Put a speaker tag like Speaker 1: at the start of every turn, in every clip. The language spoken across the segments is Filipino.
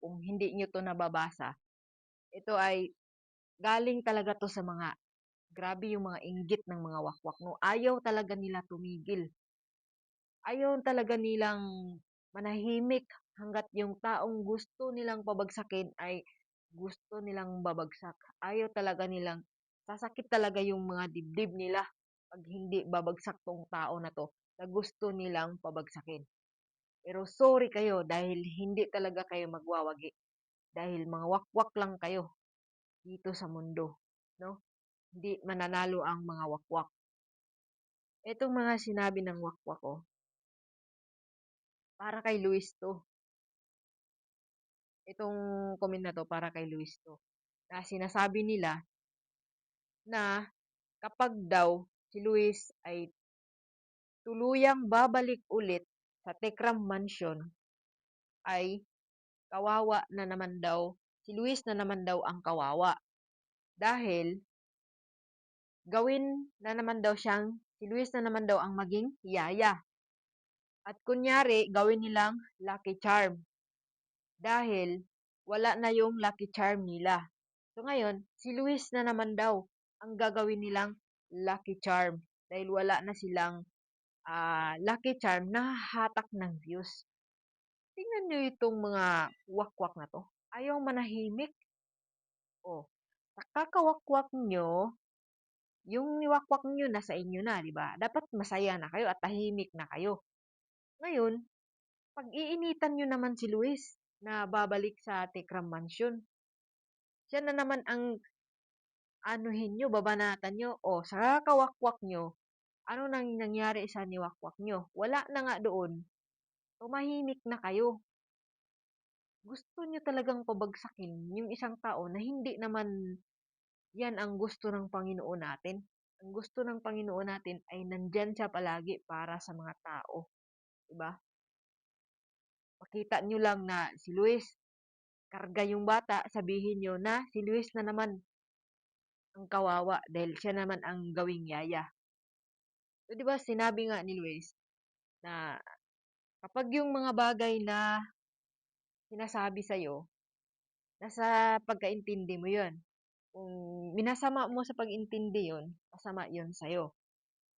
Speaker 1: kung hindi niyo 'to nababasa, ito ay galing talaga 'to sa mga grabe yung mga inggit ng mga wakwak 'no, ayaw talaga nila tumigil. Ayaw talaga nilang manahimik hangga't yung taong gusto nilang pabagsakin ay gusto nilang babagsak. Ayaw talaga nilang sasakit talaga yung mga dibdib nila 'pag hindi babagsak 'tong tao na 'to na gusto nilang pabagsakin. Pero sorry kayo dahil hindi talaga kayo magwawagi. Dahil mga wakwak lang kayo dito sa mundo, 'no? Hindi mananalo ang mga wakwak. Itong mga sinabi ng wakwak oh, para kay Luis 'to. Itong comment na 'to para kay Luis 'to. Na sinasabi nila na kapag daw si Luis ay tuluyang babalik ulit sa Tekram Mansion ay kawawa na naman daw, si Luis na naman daw ang kawawa. Dahil gawin na naman daw siyang, si Luis na naman daw ang maging yaya. At kunyari, gawin nilang lucky charm. Dahil wala na yung lucky charm nila. So ngayon, si Luis na naman daw ang gagawin nilang lucky charm. Dahil wala na silang uh, lucky charm na hatak ng views. Tingnan nyo itong mga wakwak na to. Ayaw manahimik. Oh, sa kakawakwak nyo, yung niwakwak nyo nasa inyo na, di ba? Dapat masaya na kayo at tahimik na kayo. Ngayon, pag iinitan nyo naman si Luis na babalik sa Tekram Mansion, siya na naman ang anuhin nyo, babanatan nyo, o sa kakawakwak nyo, ano nang nangyari sa niwakwak nyo? Wala na nga doon. Tumahimik na kayo. Gusto nyo talagang pabagsakin yung isang tao na hindi naman yan ang gusto ng Panginoon natin. Ang gusto ng Panginoon natin ay nandyan siya palagi para sa mga tao. Diba? Makita nyo lang na si Luis, karga yung bata, sabihin nyo na si Luis na naman ang kawawa dahil siya naman ang gawing yaya. So, di ba, sinabi nga ni Luis na kapag yung mga bagay na sinasabi sa'yo, nasa pagkaintindi mo yun. Kung minasama mo sa pag-intindi yun, masama yun sa'yo.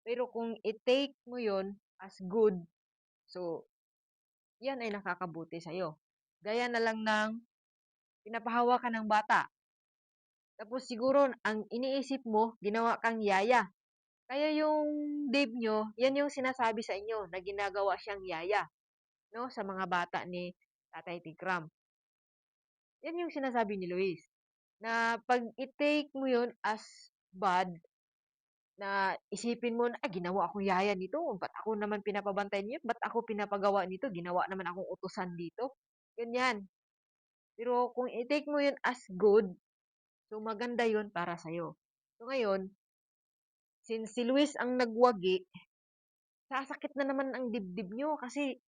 Speaker 1: Pero kung i-take mo yun as good, so, yan ay nakakabuti sa'yo. Gaya na lang ng pinapahawa ka ng bata. Tapos siguro, ang iniisip mo, ginawa kang yaya. Kaya yung Dave nyo, yan yung sinasabi sa inyo na ginagawa siyang yaya no, sa mga bata ni Tatay Tikram. Yan yung sinasabi ni Luis. Na pag i-take mo yun as bad, na isipin mo na, ah, ginawa akong yaya nito, ba't ako naman pinapabantay niyo, ba't ako pinapagawa nito, ginawa naman akong utusan dito. Ganyan. Pero kung i-take mo yun as good, so maganda yun para sa'yo. So ngayon, since si Luis ang nagwagi, sasakit na naman ang dibdib nyo kasi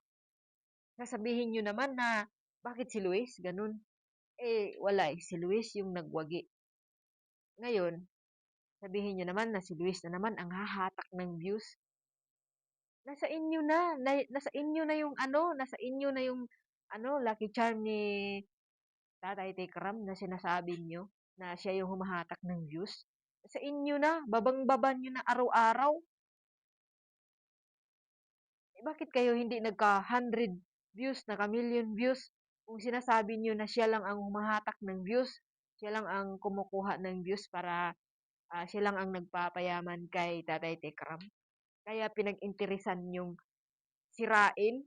Speaker 1: sasabihin nyo naman na bakit si Luis ganun? Eh, wala eh. Si Luis yung nagwagi. Ngayon, sabihin nyo naman na si Luis na naman ang hahatak ng views. Nasa inyo na, na nasa inyo na yung ano, nasa inyo na yung ano, lucky charm ni Tatay Tekram na sinasabi nyo na siya yung humahatak ng views. Sa inyo na, babang-baban nyo na araw-araw. Eh, bakit kayo hindi nagka-100 views, naka-million views? Kung sinasabi nyo na siya lang ang humahatak ng views, siya lang ang kumukuha ng views para uh, siya lang ang nagpapayaman kay Tatay Tekram. Kaya pinag-interesan yung sirain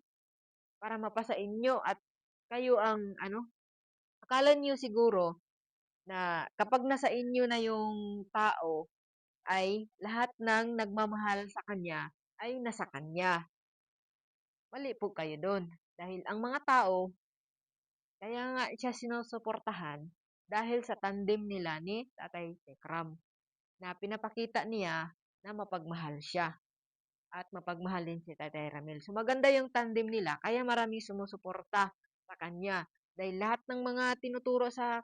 Speaker 1: para mapasa inyo at kayo ang ano, akala niyo siguro na kapag nasa inyo na yung tao, ay lahat ng nagmamahal sa kanya ay nasa kanya. Mali po kayo doon. Dahil ang mga tao, kaya nga siya sinusuportahan dahil sa tandem nila ni Tatay Tekram na pinapakita niya na mapagmahal siya at mapagmahal din si Tatay Ramil. So maganda yung tandem nila kaya maraming sumusuporta sa kanya dahil lahat ng mga tinuturo sa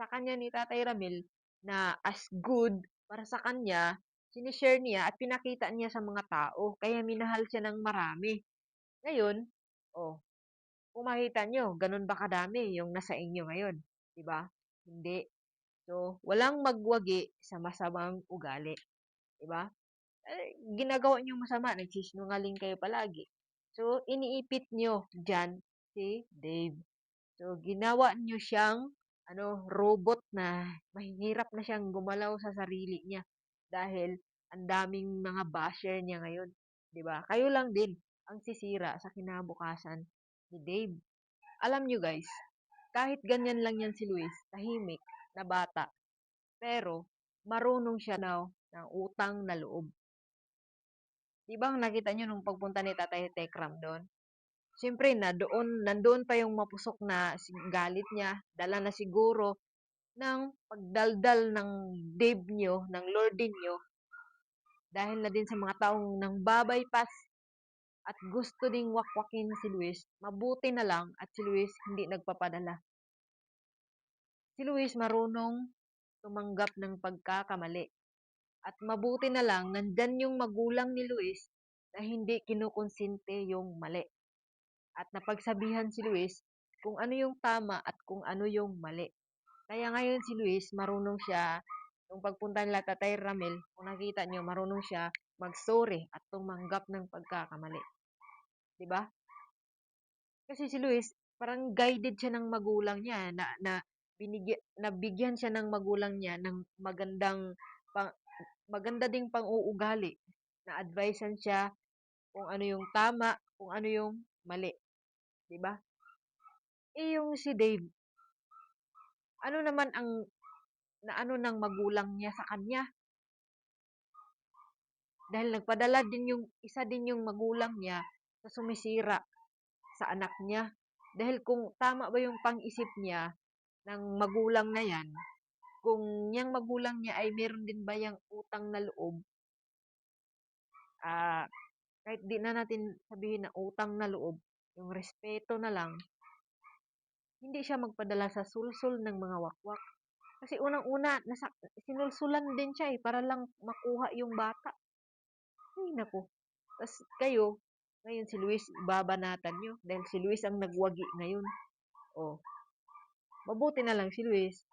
Speaker 1: sa kanya ni Tatay Ramil na as good para sa kanya, sinishare niya at pinakita niya sa mga tao. Kaya minahal siya ng marami. Ngayon, oh, Kung makita niyo, gano'n ba kadami yung nasa inyo ngayon, ba? Hindi. So, walang magwagi sa masamang ugali, ba? Eh, ginagawa niyong masama, nagsisinungaling kayo palagi. So, iniipit niyo diyan si Dave. So, ginawa niyo siyang ano, robot na mahihirap na siyang gumalaw sa sarili niya dahil ang daming mga basher niya ngayon, 'di ba? Kayo lang din ang sisira sa kinabukasan ni Dave. Alam niyo guys, kahit ganyan lang yan si Luis, tahimik na bata, pero marunong siya now ng utang na loob. Di ba nakita niyo nung pagpunta ni Tatay Tekram doon? Siyempre, na doon, nandoon pa yung mapusok na galit niya, dala na siguro ng pagdaldal ng Dave niyo, ng Lordin niyo, dahil na din sa mga taong nang babaypas at gusto ding wakwakin si Luis, mabuti na lang at si Luis hindi nagpapadala. Si Luis marunong tumanggap ng pagkakamali. At mabuti na lang, nandyan yung magulang ni Luis na hindi kinukonsinte yung mali. At napagsabihan si Luis kung ano yung tama at kung ano yung mali. Kaya ngayon si Luis, marunong siya, nung pagpunta nila Tatay Ramil, kung nakita niyo, marunong siya mag-sorry at tumanggap ng pagkakamali. ba? Kasi si Luis, parang guided siya ng magulang niya na, na binigyan nabigyan siya ng magulang niya ng magandang pang, maganda ding pang-uugali na advisean siya kung ano yung tama, kung ano yung mali. 'Di ba? Eh yung si Dave, ano naman ang na ano ng magulang niya sa kanya? Dahil nagpadala din yung isa din yung magulang niya sa sumisira sa anak niya. Dahil kung tama ba yung pang-isip niya ng magulang na yan, kung yung magulang niya ay meron din ba yung utang na loob, ah, kahit di na natin sabihin na utang na loob, yung respeto na lang, hindi siya magpadala sa sulsul ng mga wakwak. Kasi unang-una, nasa, sinulsulan din siya eh, para lang makuha yung bata. Ay, naku. Tapos kayo, ngayon si Luis, babanatan nyo. Dahil si Luis ang nagwagi ngayon. O, mabuti na lang si Luis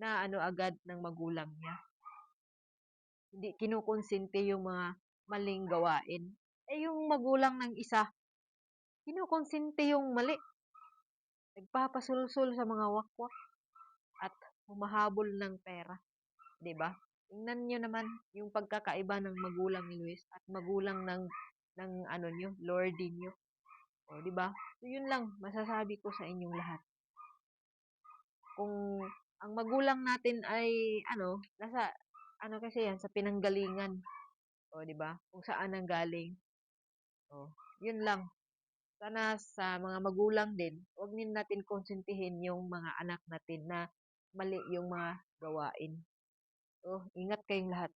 Speaker 1: na ano agad ng magulang niya. Hindi kinukonsente yung mga maling gawain. Eh, yung magulang ng isa, kinukonsente yung mali. Nagpapasulsul sa mga wakwak at humahabol ng pera. ba? Tingnan niyo naman yung pagkakaiba ng magulang ni Luis at magulang ng ng ano niyo, Lordy niyo. O, 'di ba? So, yun lang masasabi ko sa inyong lahat. Kung ang magulang natin ay ano, nasa ano kasi yan sa pinanggalingan. O, 'di ba? Kung saan ang galing. O, yun lang. Sana sa mga magulang din, huwag din natin konsentihin yung mga anak natin na mali yung mga gawain. So, ingat kayong lahat.